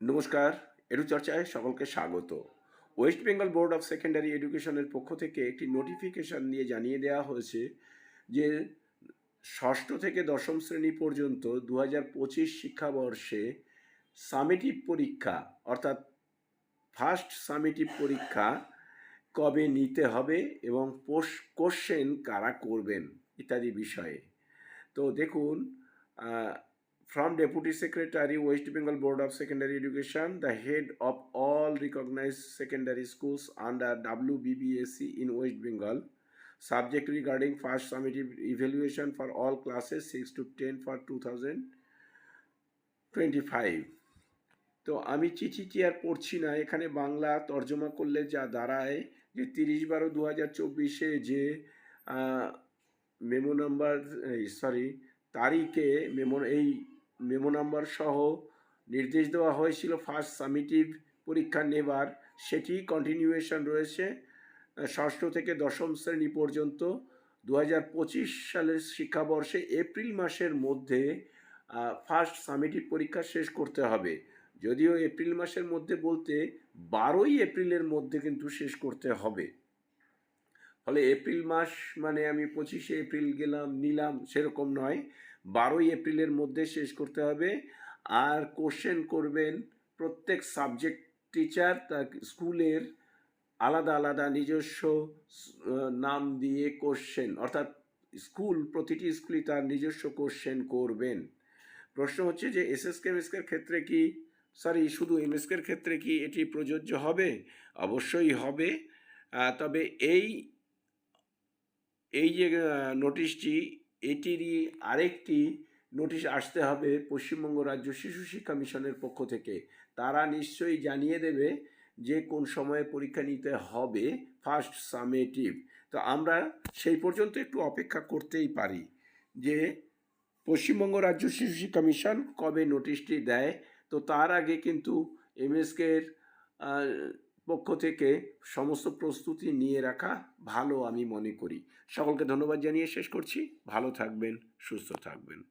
নমস্কার এডু চর্চায় সকলকে স্বাগত। West Bengal board of secondary এডুকেশনের পক্ষ থেকে একটি নোটিফিকেশন নিয়ে জানিয়ে দেওয়া হয়েছে যে, ষষ্ঠ থেকে দশম শ্রেণি পর্যন্ত দু পঁচিশ শিক্ষাবর্ষে সামেটিভ পরীক্ষা, অর্থাৎ ফার্স্ট সামেটিভ পরীক্ষা কবে নিতে হবে এবং কোশ্চেন কারা করবেন ইত্যাদি বিষয়ে। তো দেখুন from Deputy Secretary, West Bengal Board of Secondary Education, the head of all recognized secondary schools under WBBSC in West Bengal, subject regarding first summative evaluation for all classes 6 to 10 for 2025. তো আমি চিঠিটি আর পড়ছি না এখানে বাংলা তর্জমা করলে যা দাঁড়ায় যে তিরিশ বারো দু হাজার চব্বিশে যে মেমো নাম্বার সরি তারিখে মেমো এই মেমো নাম্বার সহ নির্দেশ দেওয়া হয়েছিল ফার্স্ট সামিটিভ পরীক্ষা নেবার। সেটি কন্টিনিউয়েশন রয়েছে ষষ্ঠ থেকে দশম শ্রেণি পর্যন্ত। দু হাজার পঁচিশ সালের শিক্ষাবর্ষে এপ্রিল মাসের মধ্যে ফার্স্ট সামিটিভ পরীক্ষা শেষ করতে হবে। যদিও এপ্রিল মাসের মধ্যে বলতে বারোই এপ্রিলের মধ্যে কিন্তু শেষ করতে হবে। ফলে এপ্রিল মাস মানে আমি পঁচিশে এপ্রিল গেলাম, নিলাম, সেরকম নয়। বারোই এপ্রিলের মধ্যে শেষ করতে হবে। আর কোশ্চেন করবেন প্রত্যেক সাবজেক্ট টিচার তার স্কুলের আলাদা আলাদা নিজস্ব নাম দিয়ে কোশ্চেন অর্থাৎ স্কুল, প্রতিটি স্কুলই তার নিজস্ব কোশ্চেন করবেন। প্রশ্ন হচ্ছে যে এস এসএসকে এমএসকের ক্ষেত্রে কি সরি শুধু এমএসকের ক্ষেত্রে কি এটি প্রযোজ্য হবে? অবশ্যই হবে। তবে এই এই যে নোটিশটি এটিরই আরেকটি নোটিশ আসতে হবে পশ্চিমবঙ্গ রাজ্য শিশু শিক্ষা মিশনের পক্ষ থেকে। তারা নিশ্চয়ই জানিয়ে দেবে যে কোন সময়ে পরীক্ষা নিতে হবে ফার্স্ট সামেটিভ। তো আমরা সেই পর্যন্ত একটু অপেক্ষা করতেই পারি যে পশ্চিমবঙ্গ রাজ্য শিশু শিক্ষা মিশন কবে নোটিশটি দেয়। তো তার আগে কিন্তু এমএসকের পক্ষ থেকে সমস্ত প্রস্তুতি নিয়ে রাখা ভালো আমি মনে করি। সকলকে ধন্যবাদ জানিয়ে শেষ করছি। ভালো থাকবেন, সুস্থ থাকবেন।